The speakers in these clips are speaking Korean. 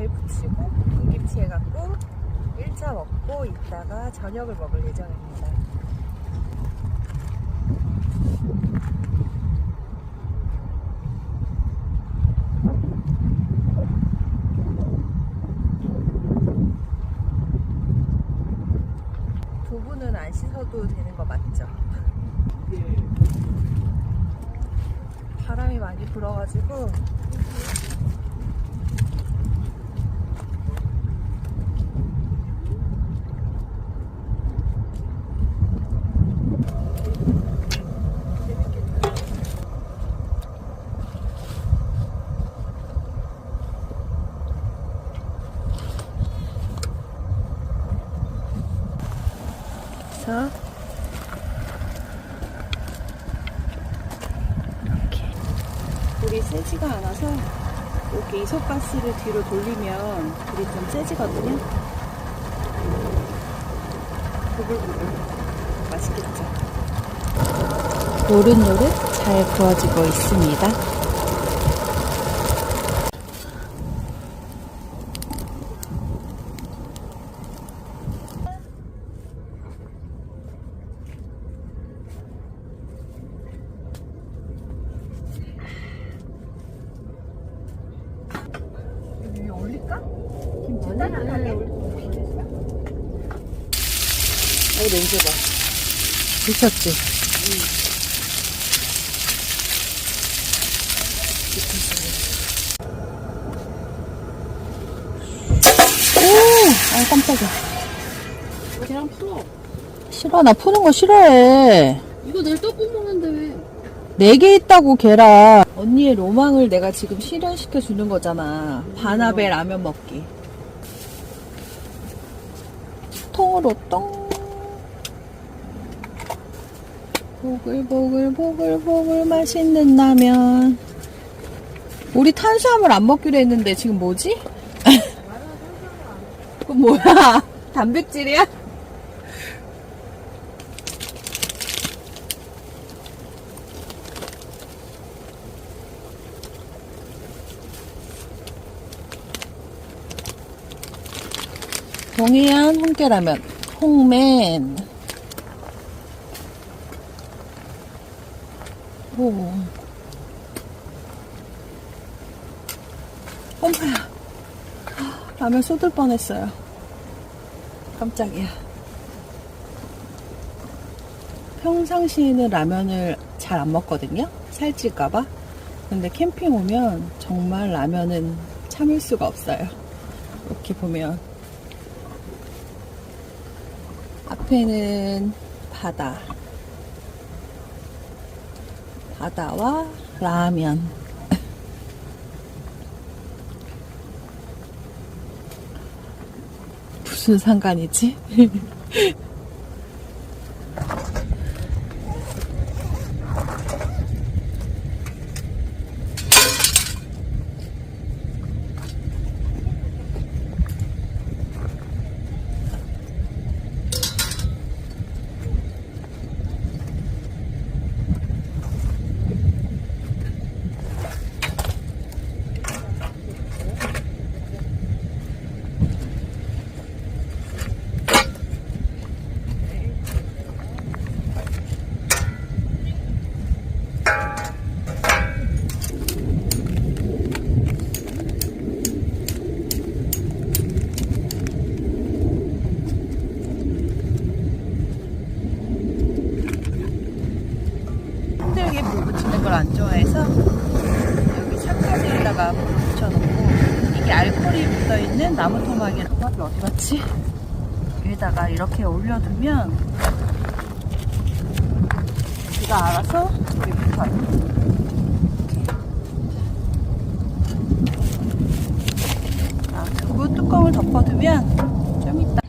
들기름에 부치고 볶음김치 해갖고 1차 먹고 이따가 저녁을 먹을 예정입니다. 두부는 안 씻어도 되는 거 맞죠? 바람이 많이 불어가지고 불이 세지가 않아서 이렇게 이소가스를 뒤로 돌리면 불이 좀 세지거든요. 부글부글 맛있겠죠. 노릇노릇 잘 구워지고 있습니다. 여기 올릴까? 김치 따뜻하게 올릴까? 여기 냄새 봐. 미쳤지? 오! 아, 깜짝이야. 계란 풀어. 싫어, 나 푸는 거 싫어해. 이거 내일 떡국 먹는데 왜? 네 개 있다고 계란. 언니의 로망을 내가 지금 실현시켜 주는 거잖아. 반합의 라면 먹기. 통으로 똥. 보글보글 보글보글 맛있는 라면. 우리 탄수화물 안 먹기로 했는데 지금 뭐지? 그건 뭐야? 단백질이야? 동해안 홍게라면 홍맨 오 엄마야. 라면 쏟을 뻔했어요. 깜짝이야. 평상시에는 라면을 잘 안 먹거든요. 살찔까봐. 근데 캠핑 오면 정말 라면은 참을 수가 없어요. 이렇게 보면. 앞에는 바다. 바다와 라면. 무슨 상관이지? 해서 여기 차까지에다가 불 붙여놓고 이게 알코올이 묻어있는 나무 토막이 토막이 어디 갔지? 여기다가 이렇게 올려두면 지가 알아서 불이 붙어요. 뚜껑을 덮어두면 좀 이따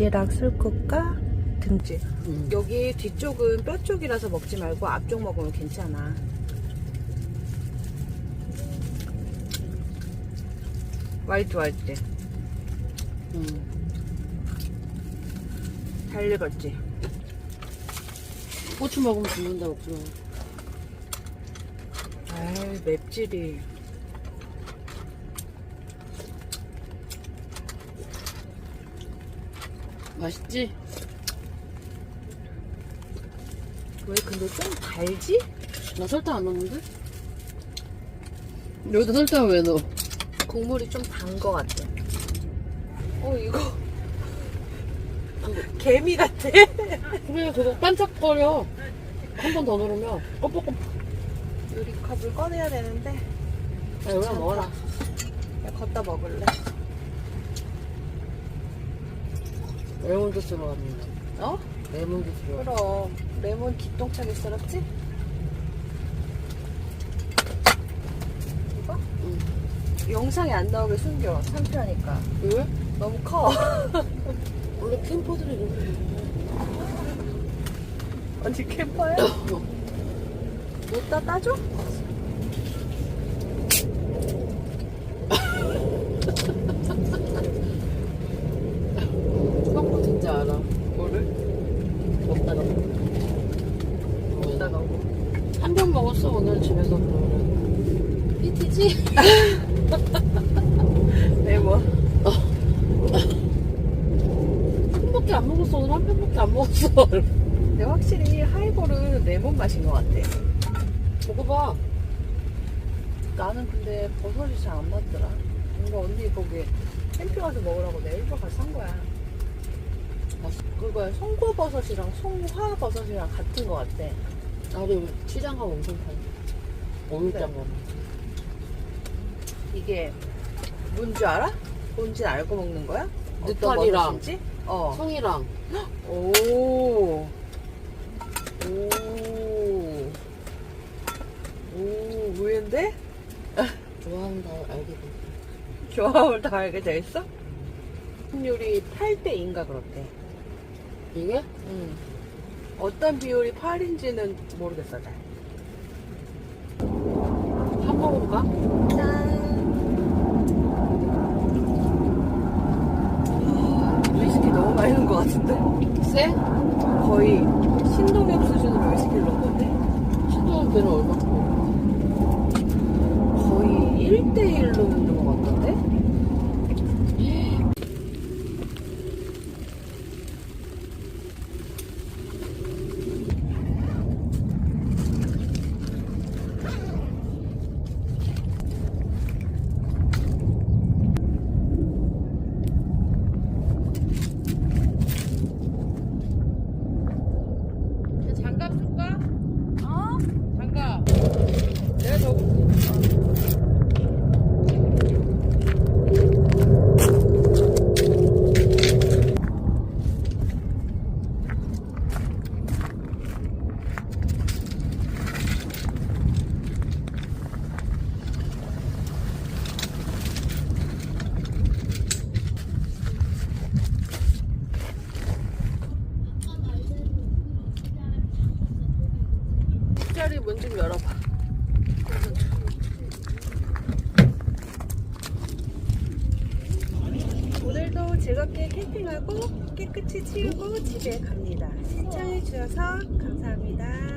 바지락 술국과 등심. 응. 여기 뒤쪽은 뼈 쪽이라서 먹지 말고 앞쪽 먹으면 괜찮아. 화이트 화이트. 응. 잘 익었지? 고추 먹으면 죽는다, 마. 아이 맵찔이. 맛있지? 왜 근데 좀 달지? 나 설탕 안 넣었는데? 여기다 설탕 왜 넣어? 국물이 좀 단 거 같아. 어 이거 개미 같아. 그래, 그거 반짝거려. 한 번 더 누르면 껌뻑껌. 유리컵을 꺼내야 되는데 야, 여기다 먹어라. 그냥 걷다 먹을래. 레몬 주스로 갑니다. 어? 레몬 주스로. 그럼 레몬 기똥차게 썰었지? 이거? 응. 영상에 안 나오게 숨겨. 상표하니까. 왜? 너무 커. 원래 캠퍼들이 이렇게 언니 캠퍼야? 못다 따줘? 형도 진짜 알아. 뭐를? 먹다가. 먹다가 고 한 병 먹었어, 오늘 집에서 그러면. 삐티지? 레몬. 한 병밖에 안 먹었어. 오늘 한 병밖에 안 먹었어. 근데 확실히 하이볼은 레몬 맛인 것 같아. 먹어봐. 나는 근데 버섯이 잘 안 맞더라. 뭔가 언니 거기 캠핑 가서 먹으라고 내가 일부러 가서 산 거야. 그거야 송고버섯이랑 송화버섯이랑 같은 것 같아. 나도 시장 가면 엄청 팔. 어느 장 가면. 이게 뭔지 알아? 뭔지 알고 먹는 거야? 어떤 느타리랑. 버섯인지? 어. 성이랑. 오. 오. 오, 의외인데? 좋아하는 다 알게 돼. 조합을 다 알게 돼 있어? 확률이 8대 2인가 그렇대. 이게? 응. 어떤 비율이 8인지는 모르겠어, 잘. 한 먹어볼까? 짠. 위스키 너무 많이 쎄? 거의 신동엽 수준으로 위스키를 넣은 건데? 신동엽 배는 얼마? 거의 1대1로 넣는 것 같던데? 장갑 줄까? 어? 장갑. 내가 저거. 뒷자리 문 좀 열어봐. 오늘도 즐겁게 캠핑하고 깨끗이 치우고 집에 갑니다. 시청해 주셔서 감사합니다.